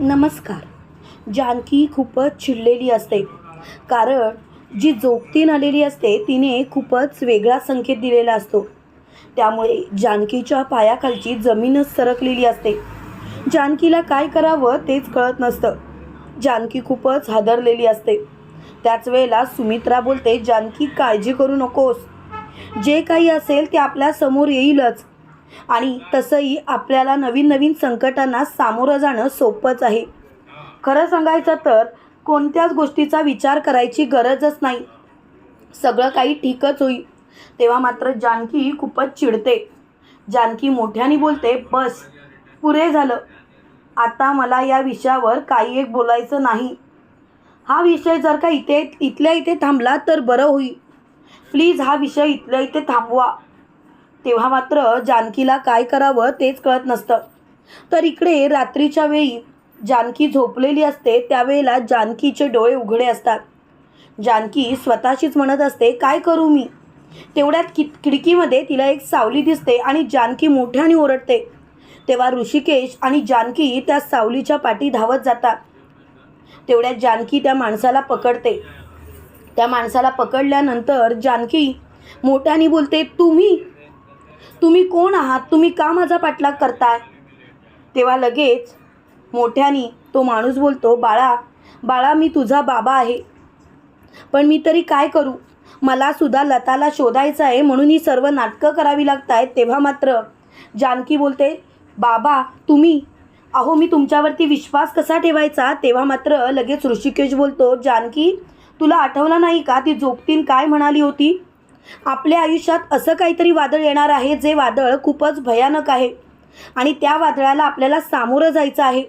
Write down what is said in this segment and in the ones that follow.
नमस्कार. जानकी खूपच चिडलेली असते. कारण जी जोगतीन आलेली असते तिने खूपच वेगळा संकेत दिलेला असतो. त्यामुळे जानकीच्या पायाखालची जमीनच सरकलेली असते. जानकीला काय करावं तेच कळत नसतं. जानकी खूपच हादरलेली असते. त्याच वेळेला सुमित्रा बोलते जानकी काळजी करू नकोस. जे काही असेल ते आपल्यासमोर येईलच. आणि तसंही आपल्याला नवीन नवीन संकटांना सामोरं जाणं सोपंच आहे. खरं सांगायचं तर कोणत्याच गोष्टीचा विचार करायची गरजच नाही. सगळं काही ठीकच होईल. तेव्हा मात्र जानकी खूपच चिडते. जानकी मोठ्याने बोलते बस पुरे झालं. आता मला या विषयावर काही एक बोलायचं नाही. हा विषय जर का इथे इथल्या इथे थांबला तर बरं होईल. प्लीज हा विषय इथल्या इथे थांबवा. तेव्हा मात्र जानकीला काय करावं तेच कळत नसतं. तर इकडे रात्रीच्या वेळी जानकी झोपलेली असते त्यावेळेला जानकीचे डोळे उघडे असतात. जानकी स्वतःशीच म्हणत असते काय करू मी? तेवढ्यात कि खिडकीमध्ये तिला एक सावली दिसते आणि जानकी मोठ्याने ओरडते. तेव्हा ऋषिकेश आणि जानकी त्या सावलीच्या पाठी धावत जातात. तेवढ्यात जानकी त्या माणसाला पकडते. त्या माणसाला पकडल्यानंतर जानकी मोठ्याने बोलते तुम्ही तुम्ही कोण आहात? तुम्ही का माझा पाठलाग करताय? तेव्हा लगेच मोठ्याने तो माणूस बोलतो बाळा बाळा मी तुझा बाबा आहे. पण मी तरी काय करू? मला सुद्धा लताला शोधायचं आहे म्हणून ही सर्व नाटकं करावी लागत आहेत तेव्हा मात्र जानकी बोलते बाबा तुम्ही? अहो मी तुमच्यावरती विश्वास कसा ठेवायचा? तेव्हा मात्र लगेच ऋषिकेश बोलतो जानकी तुला आठवलं नाही का? ती झोपतीन काय म्हणाली होती? आपल्या आयुष्यात असं काहीतरी वादळ येणार आहे जे वादळ खूपच भयानक आहे. आणि त्या वादळाला आपल्याला सामोरं जायचं आहे.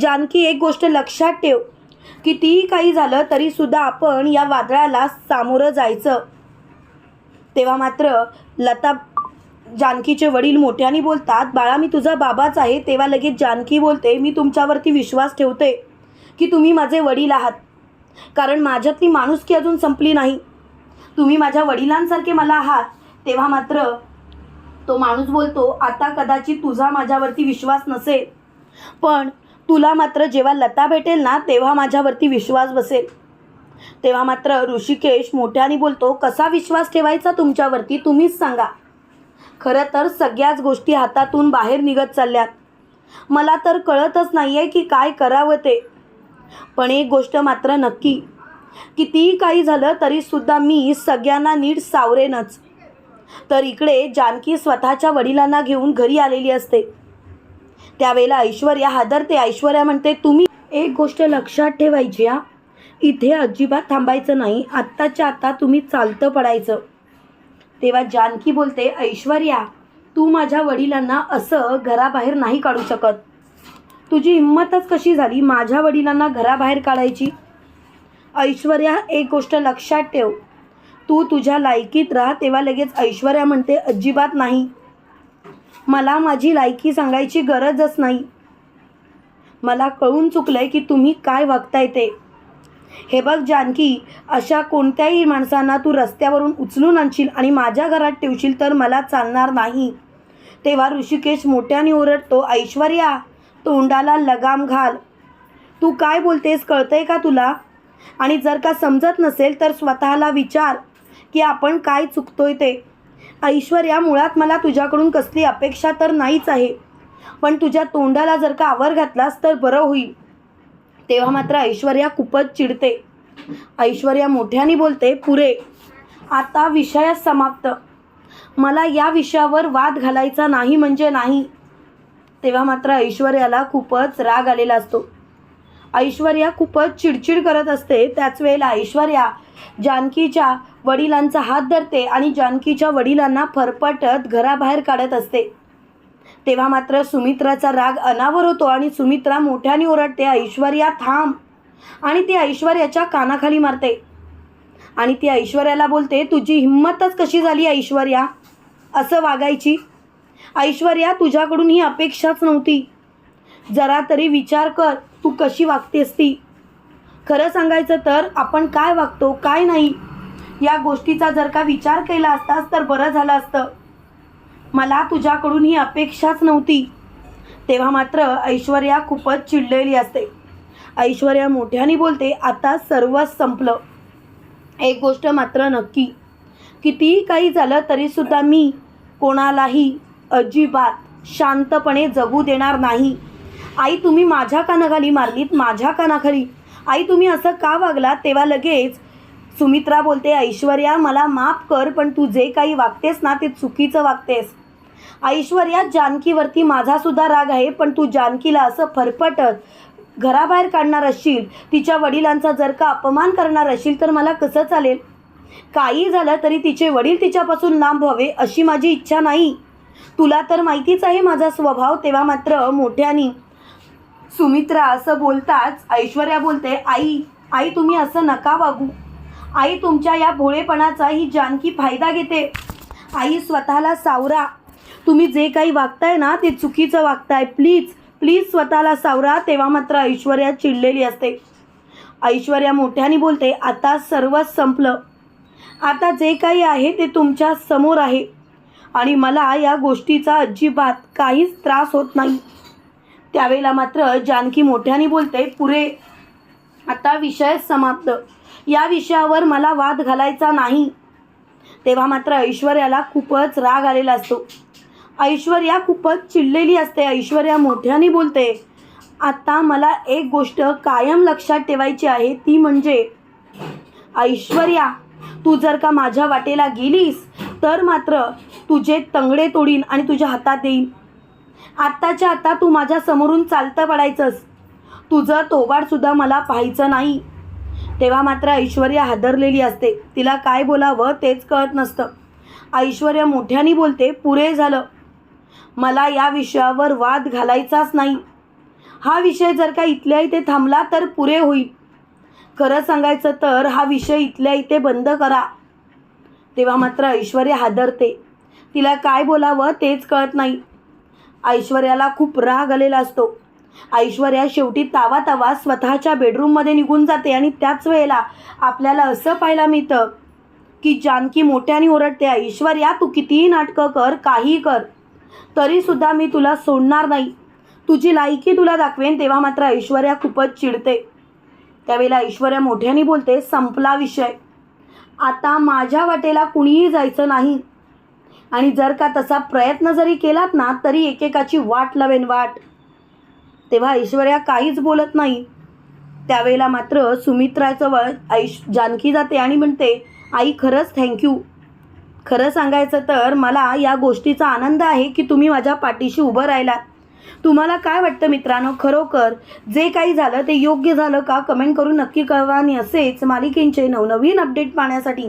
जानकी एक गोष्ट लक्षात ठेव कितीही काही झालं तरीसुद्धा आपण या वादळाला सामोरं जायचं. तेव्हा मात्र लता जानकीचे वडील मोठ्याने बोलतात बाळा मी तुझा बाबाच आहे. तेव्हा लगेच जानकी बोलते मी तुमच्यावरती विश्वास ठेवते की तुम्ही माझे वडील आहात. कारण माझ्यातली माणुसकी अजून संपली नाही. तुम्ही माझ्या वडिलांसारखे मला आहात. तेव्हा मात्र तो माणूस बोलतो आता कदाचित तुझा माझ्यावरती विश्वास नसेल. पण तुला मात्र जेव्हा लता भेटेल ना तेव्हा माझ्यावरती विश्वास बसेल. तेव्हा मात्र ऋषिकेश मोठ्याने बोलतो कसा विश्वास ठेवायचा तुमच्यावरती तुम्हीच सांगा. खरं तर सगळ्याच गोष्टी हातातून बाहेर निघत चालल्यात. मला तर कळतच नाही आहे की काय करावं ते. पण एक गोष्ट मात्र नक्की कितीही काही झालं तरीसुद्धा मी सगळ्यांना नीट सावरेनच. तर इकडे जानकी स्वतःच्या वडिलांना घेऊन घरी आलेली असते. त्यावेळेला ऐश्वर्या हादरते. ऐश्वर्या म्हणते तुम्ही एक गोष्ट लक्षात ठेवायची हा. इथे अजिबात थांबायचं नाही. आत्ताच्या आत्ता तुम्ही चालतं पडायचं. तेव्हा जानकी बोलते ऐश्वर्या तू माझ्या वडिलांना असं घराबाहेर नाही काढू शकत. तुझी हिंमतच कशी झाली माझ्या वडिलांना घराबाहेर काढायची? ऐश्वर्या एक गोष्ट लक्षात ठेव. तू तुझ्या लायकीत राहा तेव्हा लगेच ऐश्वर्या म्हणते अजिबात नाही. मला माझी लायकी सांगायची गरजच नाही. मला कळून चुकलंय की तुम्ही काय वागताय ते. हे बघ जानकी अशा कोणत्याही माणसांना तू रस्त्यावरून उचलून आणशील आणि माझ्या घरात ठेवशील तर मला चालणार नाही. तेव्हा ऋषिकेश मोठ्याने ओरडतो ऐश्वर्या तोंडाला लगाम घाल. तू काय बोलतेस कळतंय का तुला? आणि जर का समजत नसेल तर स्वतःला विचार की आपण काय चुकतोय ते. ऐश्वर्या मुळात मला तुझ्याकडून कसली अपेक्षा तर नाहीच आहे. पण तुझ्या तोंडाला जर का आवर घातलास तर बरं होईल. तेव्हा मात्र ऐश्वर्या खूपच चिडते. ऐश्वर्या मोठ्याने बोलते पुरे आता विषय समाप्त. मला या विषयावर वाद घालायचा नाही म्हणजे नाही. तेव्हा मात्र ऐश्वर्याला खूपच राग आलेला असतो. ऐश्वर्या खूपच चिडचिड करत असते. त्याच वेळेला ऐश्वर्या जानकीच्या वडिलांचा हात धरते आणि जानकीच्या वडिलांना फरफटत घराबाहेर काढत असते. तेव्हा मात्र सुमित्राचा राग अनावर होतो आणि सुमित्रा मोठ्याने ओरडते ऐश्वर्या थांब. आणि ती ऐश्वर्याच्या कानाखाली मारते. आणि ती ऐश्वर्याला बोलते तुझी हिंमतच कशी झाली ऐश्वर्या? असं वागायची? ऐश्वर्या तुझ्याकडून ही अपेक्षाच नव्हती. जरा तरी विचार कर तू कशी वागतेस ती? खरं सांगायचं तर आपण काय वागतो काय नाही? या गोष्टीचा जर का विचार केला असतास तर बरं झालं असतं. मला तुझ्याकडून ही अपेक्षाच नव्हती. तेव्हा मात्र ऐश्वर्या खूपच चिडलेली असते. ऐश्वर्या मोठ्याने बोलते आता सर्वच संपलं. एक गोष्ट मात्र नक्की. कितीही काही झालं तरीसुद्धा मी कोणालाही अजिबात शांतपणे जगू देणार नाही. आई तुम्ही माझ्या कानाखाली मारलीत माझ्या कानाखाली. आई तुम्ही असं का वागलात? तेव्हा लगेच सुमित्रा बोलते ऐश्वर्या मला माफ कर पण तू जे काही वागतेस ना ते चुकीचं वागतेस. ऐश्वर्या जानकीवरती माझासुद्धा राग आहे पण तू जानकीला असं फरफटत घराबाहेर काढणार असशील तिच्या वडिलांचा जर का अपमान करणार असशील तर मला कसं चालेल? काही झालं तरी तिचे वडील तिच्यापासून लांब व्हावे अशी माझी इच्छा नाही. तुला तर माहितीच आहे माझा स्वभाव तेव्हा मात्र मोठ्यानी सुमित्रा असं बोलताच ऐश्वर्या बोलते आई आई तुम्ही असं नका वागू. आई तुमच्या या भोळेपणाचा ही जानकी फायदा घेते. आई स्वतःला सावरा. तुम्ही जे काही वागताय ना ते चुकीचं वागताय. प्लीज प्लीज स्वतःला सावरा. तेव्हा मात्र ऐश्वर्या चिडलेली असते. ऐश्वर्या मोठ्याने बोलते आता सर्वच संपलं. आता जे काही आहे ते तुमच्यासमोर आहे. आणि मला या गोष्टीचा अजिबात काहीच त्रास होत नाही. त्यावेळेला मात्र जानकी मोठ्याने बोलते पुरे आता विषय समाप्त. या विषयावर मला वाद घालायचा नाही. तेव्हा मात्र ऐश्वर्याला खूपच राग आलेला असतो. ऐश्वर्या खूपच चिडलेली असते. ऐश्वर्या मोठ्याने बोलते आता मला एक गोष्ट कायम लक्षात ठेवायची आहे ती म्हणजे ऐश्वर्या तू जर का माझ्या वाटेला गेलीस तर मात्र तुझे तंगडे तोडीन आणि तुझ्या हातात देईन. आत्ताच्या आता तू माझ्या समोरून चालतं पडायचंस. तुझं तोबाडसुद्धा मला पाहायचं नाही. तेव्हा मात्र ऐश्वर्या हादरलेली असते. तिला काय बोलावं तेच कळत नसतं. ऐश्वर्या मोठ्याने बोलते पुरे झालं. मला या विषयावर वाद घालायचाच नाही. हा विषय जर का इथल्या इथे थांबला तर पुरे होईल. खरं सांगायचं तर हा विषय इथल्या इथे बंद करा. तेव्हा मात्र ऐश्वर्या हादरते. तिला काय बोलावं तेच कळत नाही. ऐश्वर्याला खूप राग आलेला असतो. ऐश्वर्या शेवटी तावा तावा स्वतःच्या बेडरूममध्ये निघून जाते आणि त्याच वेळेला आपल्याला असं पाहायला मिळतं की जानकी मोठ्याने ओरडते ऐश्वर्या तू कितीही नाटकं कर काही कर तरीसुद्धा मी तुला सोडणार नाही. तुझी लायकी तुला दाखवेन. तेव्हा मात्र ऐश्वर्या खूपच चिडते. त्यावेळेला ऐश्वर्या मोठ्याने बोलते संपला विषय. आता माझ्या वाटेला कुणीही जायचं नाही. आणि जर का तसा प्रयत्न जरी केलात ना तरी एकेकाची वाट लावेन वाट. तेव्हा ऐश्वर्या काहीच बोलत नाही. त्यावेळेला मात्र सुमित्राजवळ ऐश जानकी जाते आणि म्हणते आई खरंच थँक्यू खरं सांगायचं तर मला या गोष्टीचा आनंद आहे की तुम्ही माझ्या पाठीशी उभं राहिलात. तुम्हाला काय वाटतं मित्रांनो? खरोखर जे काही झालं ते योग्य झालं का? कमेंट करून नक्की कळवा आणि असेच मालिकेंचे नवनवीन अपडेट पाहण्यासाठी.